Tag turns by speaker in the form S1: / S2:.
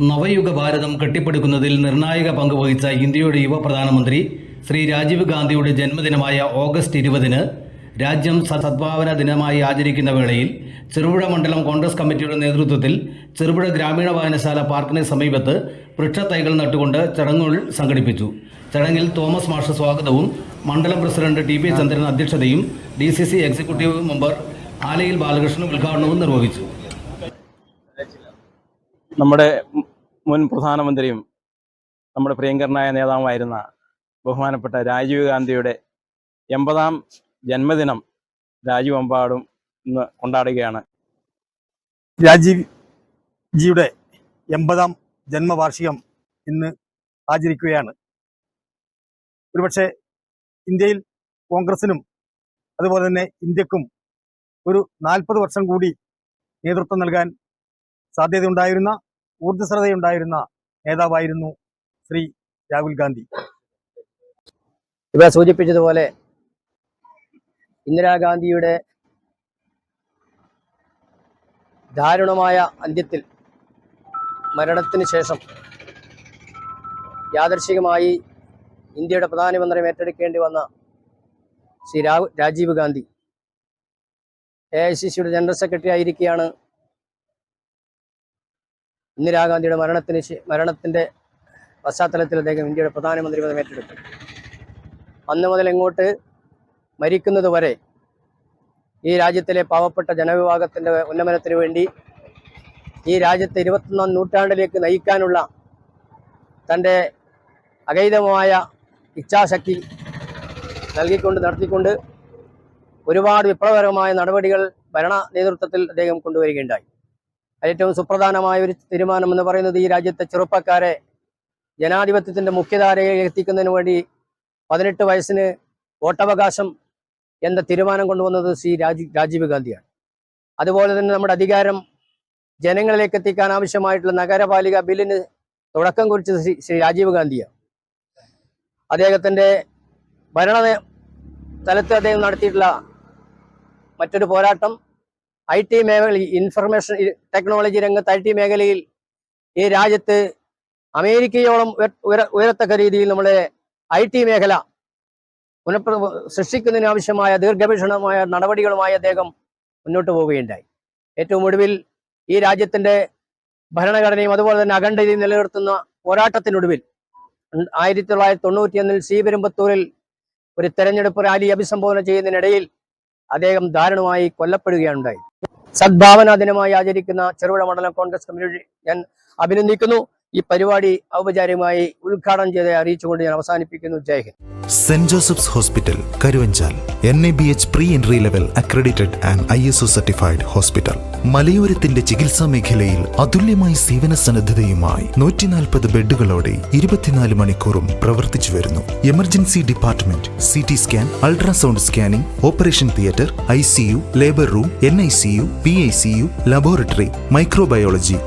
S1: നവയുഗ ഭാരതം കെട്ടിപ്പടുക്കുന്നതിൽ നിർണായക പങ്ക് വഹിച്ച ഇന്ത്യയുടെ യുവ പ്രധാനമന്ത്രി ശ്രീ രാജീവ് ഗാന്ധിയുടെ ജന്മദിനമായ ഓഗസ്റ്റ് ഇരുപതിന് രാജ്യം സദ്ഭാവന ദിനമായി ആചരിക്കുന്ന വേളയിൽ ചെറുപുഴ മണ്ഡലം കോൺഗ്രസ് കമ്മിറ്റിയുടെ നേതൃത്വത്തിൽ ചെറുപുഴ ഗ്രാമീണ വായനശാല പാർക്കിന് സമീപത്ത് വൃക്ഷത്തൈകൾ നട്ടുകൊണ്ട് ചടങ്ങുകൾ സംഘടിപ്പിച്ചു. ചടങ്ങിൽ തോമസ് മാഷ് സ്വാഗതവും മണ്ഡലം president T P Chandran അധ്യക്ഷതയും D C C executive member ആലയിൽ Balakrishnan ഉദ്ഘാടനവും നിർവഹിച്ചു.
S2: നമ്മുടെ മുൻ പ്രധാനമന്ത്രിയും നമ്മുടെ പ്രിയങ്കരനായ നേതാവുമായിരുന്ന ബഹുമാനപ്പെട്ട രാജീവ് ഗാന്ധിയുടെ എൺപതാം ജന്മദിനം രാജ്യമെമ്പാടും ഇന്ന് കൊണ്ടാടുകയാണ്.
S3: രാജീവ് ജിയുടെ എൺപതാം ജന്മവാർഷികം ഇന്ന് ആചരിക്കുകയാണ്. ഒരുപക്ഷെ ഇന്ത്യയിൽ കോൺഗ്രസിനും അതുപോലെ തന്നെ ഇന്ത്യക്കും ഒരു നാൽപ്പത് വർഷം കൂടി നേതൃത്വം നൽകാൻ സാധ്യതയുണ്ടായിരുന്ന ഊർജസ്വലതയുണ്ടായിരുന്ന നേതാവായിരുന്നു ശ്രീ രാഹുൽ ഗാന്ധി.
S4: ഇവിടെ സൂചിപ്പിച്ചതുപോലെ ഇന്ദിരാഗാന്ധിയുടെ ദാരുണമായ അന്ത്യത്തിൽ മരണത്തിന് ശേഷം യാദർശികമായി ഇന്ത്യയുടെ പ്രധാനമന്ത്രി ഏറ്റെടുക്കേണ്ടി വന്ന Shri Rajiv Gandhi. A I C സിയുടെ ജനറൽ സെക്രട്ടറി ആയിരിക്കെയാണ് ഇന്ദിരാഗാന്ധിയുടെ മരണത്തിന് മരണത്തിന്റെ പശ്ചാത്തലത്തിൽ അദ്ദേഹം ഇന്ത്യയുടെ പ്രധാനമന്ത്രി പദം ഏറ്റെടുത്തു. അന്ന് മുതൽ ഇങ്ങോട്ട് മരിക്കുന്നത് വരെ ഈ രാജ്യത്തിലെ പാവപ്പെട്ട ജനവിഭാഗത്തിന്റെ ഉന്നമനത്തിന് വേണ്ടി ഈ രാജ്യത്തെ ഇരുപത്തൊന്നാം നൂറ്റാണ്ടിലേക്ക് നയിക്കാനുള്ള തന്റെ അഗൈതമായ ഇച്ഛാശക്തി നൽകിക്കൊണ്ട് നടത്തിക്കൊണ്ട് ഒരുപാട് വിപ്ലവകരമായ നടപടികൾ ഭരണ നേതൃത്വത്തിൽ അദ്ദേഹം കൊണ്ടുവരികയുണ്ടായി. ഏറ്റവും സുപ്രധാനമായ ഒരു തീരുമാനം എന്ന് പറയുന്നത് ഈ രാജ്യത്തെ ചെറുപ്പക്കാരെ ജനാധിപത്യത്തിന്റെ മുഖ്യധാരയിൽ എത്തിക്കുന്നതിന് വേണ്ടി പതിനെട്ട് വയസ്സിന് വോട്ടവകാശം എന്ന തീരുമാനം കൊണ്ടുവന്നത് ശ്രീ രാജീ രാജീവ് ഗാന്ധിയാണ്. അതുപോലെ തന്നെ നമ്മുടെ അധികാരം ജനങ്ങളിലേക്ക് എത്തിക്കാൻ ആവശ്യമായിട്ടുള്ള നഗരപാലിക ബില്ലിന് തുടക്കം കുറിച്ചത് ശ്രീ ശ്രീ രാജീവ് ഗാന്ധിയാണ്. അദ്ദേഹത്തിന്റെ ഭരണ തലത്തിൽ അദ്ദേഹം നടത്തിയിട്ടുള്ള മറ്റൊരു പോരാട്ടം ഐ ടി മേഖല ഇൻഫർമേഷൻ ടെക്നോളജി രംഗത്ത് ഐ ടി മേഖലയിൽ ഈ രാജ്യത്ത് അമേരിക്കയോളം ഉയരത്തക്ക രീതിയിൽ നമ്മുടെ ഐ ടി മേഖല പുനഃപ്ര സൃഷ്ടിക്കുന്നതിനാവശ്യമായ ദീർഘവീക്ഷണമായ നടപടികളുമായി അദ്ദേഹം മുന്നോട്ട് പോവുകയുണ്ടായി. ഏറ്റവും ഒടുവിൽ ഈ രാജ്യത്തിന്റെ ഭരണഘടനയും അതുപോലെ തന്നെ അഖണ്ഡതയും നിലനിർത്തുന്ന പോരാട്ടത്തിനൊടുവിൽ ആയിരത്തി തൊള്ളായിരത്തി തൊണ്ണൂറ്റിയൊന്നിൽ ശ്രീപെരുമ്പത്തൂരിൽ ഒരു തെരഞ്ഞെടുപ്പ് റാലി അഭിസംബോധന ചെയ്യുന്നതിനിടയിൽ അദ്ദേഹം ദാരുണമായി കൊല്ലപ്പെടുകയുണ്ടായി. സദ്ഭാവന ദിനമായി ആചരിക്കുന്ന ചെറുപുഴ മണ്ഡലം കോൺഗ്രസ് കമ്മ്യൂണിറ്റി ഞാൻ അഭിനന്ദിക്കുന്നു. ഈ പരിപാടി ഔപചാരികമായി ഉദ്ഘാടനം ചെയ്ത് അറിയിച്ചുകൊണ്ട് ഞാൻ അവസാനിപ്പിക്കുന്നു. Jai Hind.
S5: Saint Joseph's hospital Karuvanchal. N A B H pre entry level accredited and I S O certified hospital മലയോരത്തിന്റെ ചികിത്സാ മേഖലയിൽ അതുല്യമായ സേവന സന്നദ്ധതയുമായി നൂറ്റിനാൽപ്പത് ബെഡുകളോടെ ഇരുപത്തിനാല് മണിക്കൂറും പ്രവർത്തിച്ചു വരുന്നു. Emergency department C T scan ultrasound scanning operation theatre I C U labour room N I C U P I C U laboratory microbiology